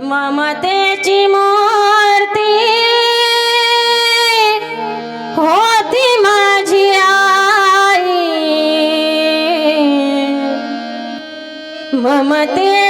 ममतेची मूर्ती होती माझी आई. ममते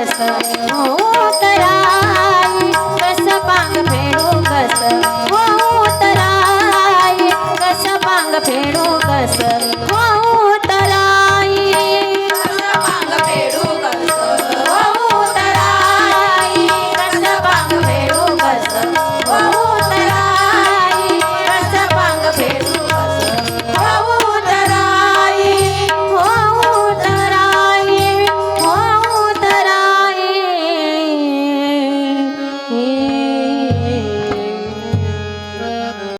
फेडू कस